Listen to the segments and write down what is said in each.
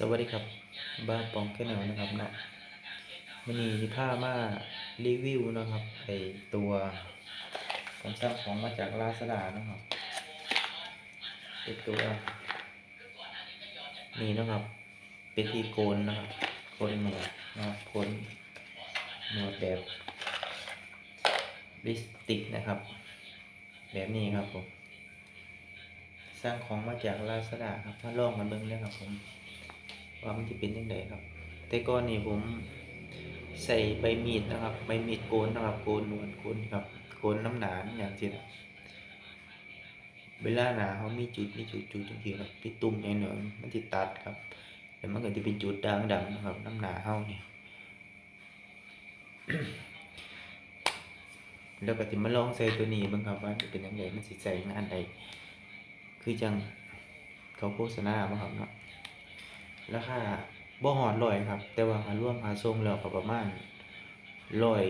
สวัสดีครับ บ้านปองแค่แนวนะครับเนาะวันนี้ที่ามารีวิวนะครับไอตัวผมสั่งของมาจากลาซาด้านะครับไอตัวนี่นะครับ เป็นที่โกนนะครับโกนหนวดนะครับโกนหนวดแบบลิสติกนะครับ แบบนี้ครับผมสร้างของมาจากลาซาด้าครับมาลองมาเบิ่งเลยครับผม ว่ามันจะเป็นยังไงครับ แต่ก่อนนี่ผมใส่ใบมีดนะครับใบมีดโกนนะครับโกนนวดโกนครับโกนน้ำหนาอย่างเช่นเวลาหนาเขามีจุดมีจุดจุดจริงๆครับพี่ตุ่มอย่างหนึ่งมันจะตัดครับแต่มันก็จะเป็นจุดด่างดำนะครับน้ำหนาเขาเนี่ยแล้วก็จะมาลองใส่ตัวนี้บ้างครับว่าจะเป็นยังไงมันสิใส่งานใดคือจังเขาโฆษณาบ้างครับเนาะ ราคาบ่หอดร้อยครับ แต่ว่าค่าร่วมค่าส่งแล้วก็ประมาณร้อย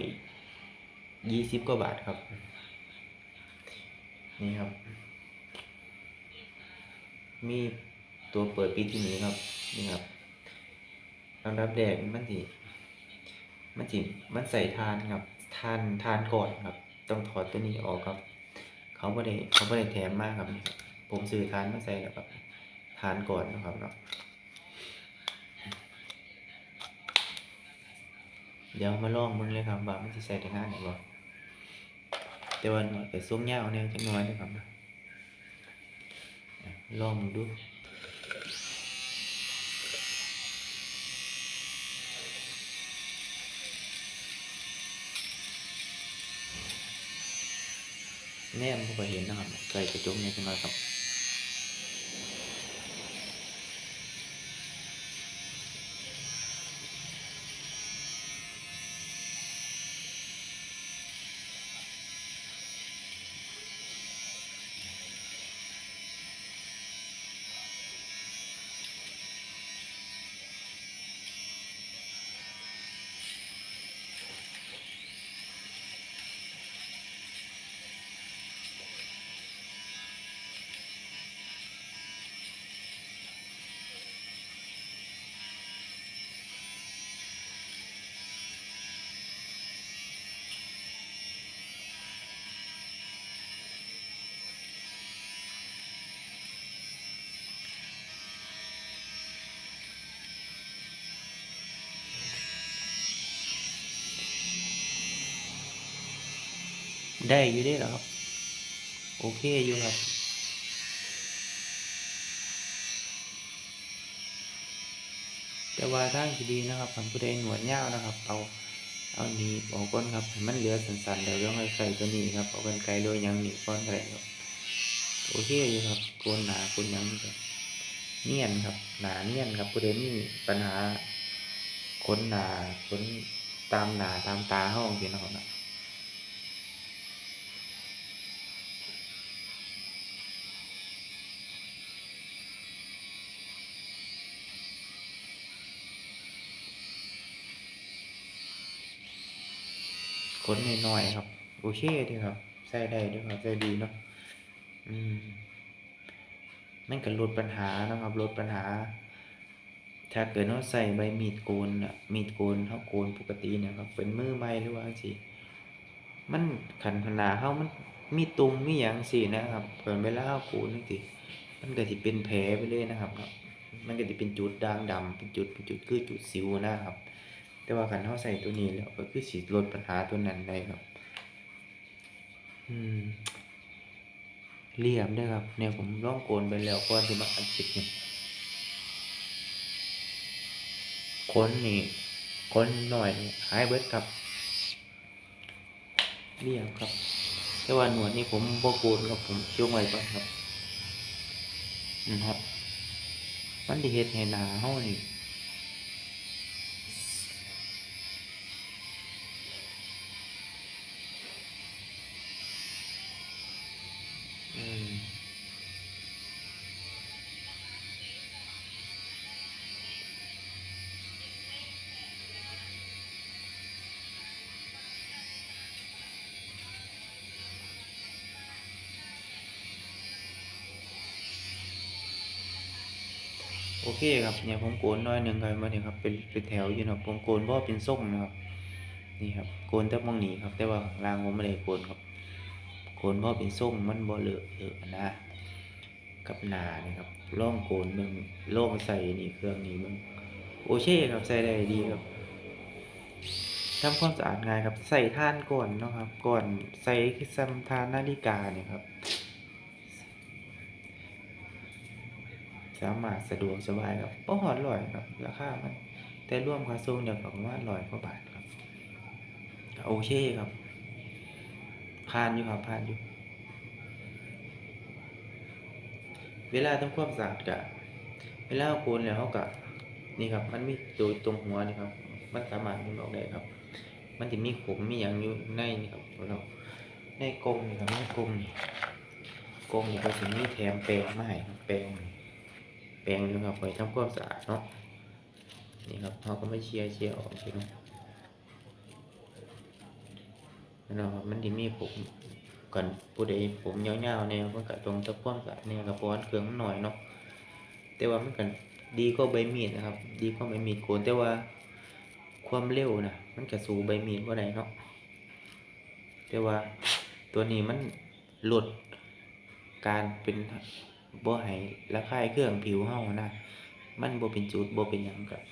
ยี่สิบกว่าบาทครับ นี่ครับ มีตัวเปิดปิดที่นี้ครับ นี่ครับอันดับแรกมันสิมันสิมันใส่ทานครับทานทานก่อนครับ ต้องถอดตัวนี้ออกครับ เขาไม่ได้เขาไม่ได้แถมมากครับนี่ครับผมซื้อทานมาใส่แล้วครับทานก่อนนะครับเนาะ เดี๋ยวมาลองมึงเลยครับว่ามันจะใส่ได้ง่านไหนบ่แต่ว่าหน่อยไปส้มยาวเนี่ยจังน้อยนะครับนะลองดูแนมบ่ค่อเห็นนะครับใส่กระจกเนี่ยจังน้อยครับ ได้อยู่ได้หรอครับ โอเคอยู่ครับแต่ว่าทางที่ดีนะครับผมผู้ใดหนวดยาวนะครับ เอาเอาหนีบออกก้นครับให้มันเหลือสันๆเดี๋ยวต้องเอาใส่ตัวนี้ครับเอากันไกลโดยยังหนีก้อนอะไรครับโอเคอยู่ครับโกนหนาโกนยังครับเนียนครับ หนาเนียนครับผู้ใดมีปัญหาขนหนาขนตามหนาตามตาห้องเสียนะครับ นะขนน้อยๆครับ โอเคดีครับ ใส่ได้ด้วยครับใส่ดีเนาะอืมมันก็ลดปัญหานะครับลดปัญหา ถ้าเกิดเราใส่ใบมีดโกนอะมีดโกนเขาโกนปกติเนี่ยครับ เป็นมือไม้หรือว่าสิมันขันพนาเขามันมีตุ่มมีหยังสินะครับเปิดเวลาเขาโกนนี่สิมันก็สิเป็นแผลไปเลยนะครับ มันก็สิเป็นจุดด่างดำเป็นจุดเป็นจุดคือจุดสิวนะครับ แต่ว่าขันเขาใส่ตัวนี้แล้วก็คือสิลดปัญหาตัวนั้นได้ครับ อืม เรียบได้ครับ เนี่ยผมล่องโกนไปแล้วก่อนที่มาอัดคลิปเนี่ยคนนี่คนหน่อยหายเบิดครับเรียบครับ แต่ว่าหนวดนี่ผมบ่โกนครับผมเช่วงไว้ก่อนครับนะครับ มันสิเฮ็ดให้หนาเฮานี่ โอเคครับเนี่ยผมโกนน้อยหนึงครับมาเนี่ยครับเป็นเป็นแถวอยู่นะผมโกนเพราะเป็นทรงนะครับนี่ครับโกนแต่มองหนีครับ แต่ว่าข้างลางผมไม่ได้โกนครับโกนเพราะเป็นทรงมันบ่เลอะเลอะนะกับหนานี่ครับล่องโกนมึงล่องใส่นี่เครื่องนี้มึงโอเคครับใส่ได้ดีครับทำความสะอาดง่ายครับใส่ท่านก่อนนะครับก่อนใส่คือซัมทานนาฬิกาเนี่ยครับ สามารถสะดวกสบายครับบ่หอดร้อยครับ ราคามัน แต่ร่วมค่าส่งเดียวก็ประมาณร้อยกว่าบาทครับ โอเคครับผ่านอยู่ครับผ่านอยู่ เวลาทำความสะอาดกะเวลาเอาโกนแล้วเขากะนี่ครับ มันมีตัวตรงหัวนี่ครับ มันสามารถดึงออกได้ครับ มันจะมีขมมีอย่างอยู่ในนี่ครับเราในกรงนี่ครับในกรงนี่กรงนี่ก็จะมีแถมแปรงมาให้แปรงนี่ ปรงนี่ครับไว้ทำความสะอาดเนาะนี่ครับเขาก็ไม่เชียร์เชียร์ออกใช่ไหมนะครับมันที่มีผมก่อนผู้ใดผมยาวๆเนี่ยมันก็ตรงตะพ่วงสะเนี่ยกับป้อนเครื่องมันหน่อยเนาะแต่ว่ามันกันดีก็ใบมีดนะครับ ดีก็ใบมีดโกนแต่ว่าความเร็วนะมันก็สู้ใบมีดว่าไดเนาะแต่ว่าตัวนี้มันหลุดการเป็น บ่ให้ละคายเครื่องผิวเฮานะมันบ่เป็นจุดบ่เป็นหยังกับ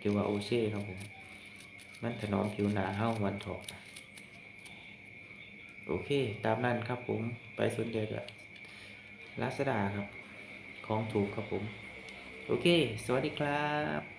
ถือว่าโอเคครับผมมันถนอมผิวหนาเฮาวันถอกโอเค ตามนั้นครับผมไปสนใจกับลาสดาครับ ของถูกครับผม โอเค สวัสดีครับ